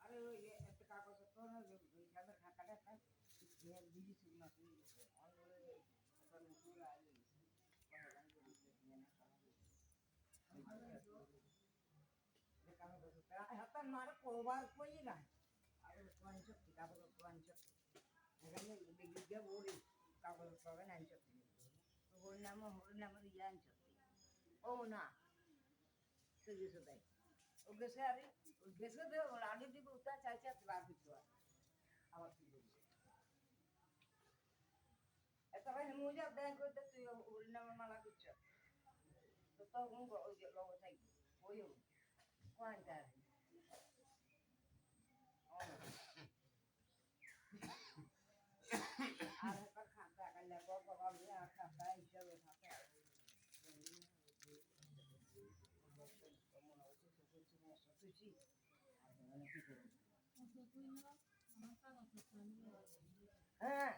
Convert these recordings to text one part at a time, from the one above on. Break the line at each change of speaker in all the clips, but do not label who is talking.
আরে ওই একটা কাগজ তো না খাকাটা একটা ইয়ে বিজি ও না। তো গেছে তাই ও গেছে আরে, ও গেছে তো ওর আগে দিকে উঠা চাইছে আর বার কিছু আর আবার কি বলছে এত ভাই মুজা ব্যাংক করতে তুই ওর নামে মালা দিচ্ছ তো তখন ওই লোক থাকবে ওই হ্যাঁ।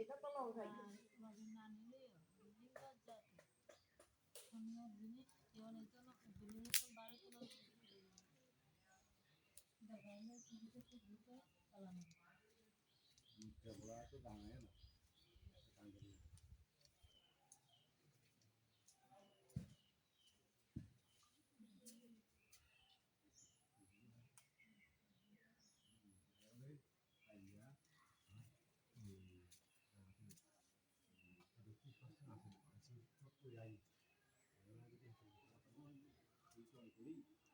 এটা তো লও ভাই না going to leave.